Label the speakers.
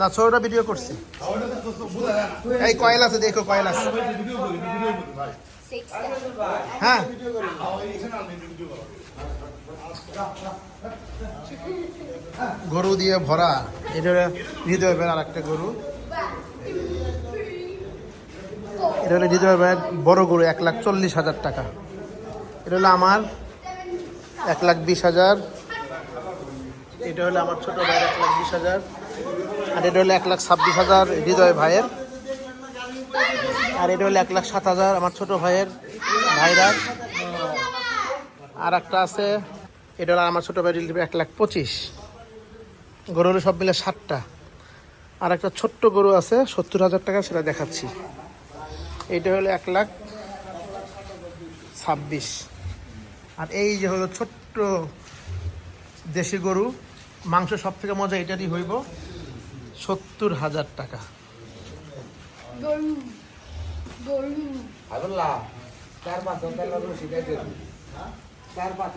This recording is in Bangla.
Speaker 1: না ছোটটা ভিডিও করছি। এই কয়েল আছে, দেখো, কয়েল আছে। হ্যাঁ। গরু দিয়ে ভরা, এটা হৃদয় ভাইয়ের আর একটা গরু। এটা হলো হৃদয় ভাইয়ের বড় গরু, এক লাখ চল্লিশ হাজার টাকা। এটা হলো আমার এক লাখ বিশ হাজার এটা হলো আমার ছোট ভাইয়ের এক লাখ বিশ হাজার, আর এটা হলো এক লাখ ছাব্বিশ হাজার হৃদয় ভাইয়ের। আর এটা হলো এক লাখ সাত হাজার আমার ছোট ভাইয়ের ভাইরা। আর একটা আছে, এটা হলো আমার ছোট ভাইয়ের এক লাখ পঁচিশ। গরু হলো সব মিলে ষাটটা আর একটা ছোট্ট গরু আছে, সত্তর হাজার টাকা সেটা দেখাচ্ছি। এইটা হলো এক লাখ ছাব্বিশ। আর এই যে হলো ছোট্ট দেশি গরু মাংস সব থেকে মজা এটারই হইব সত্তর হাজার টাকা।
Speaker 2: গরু গরু।
Speaker 3: আবুল্লাহ চার পাঁচ চার পাঁচ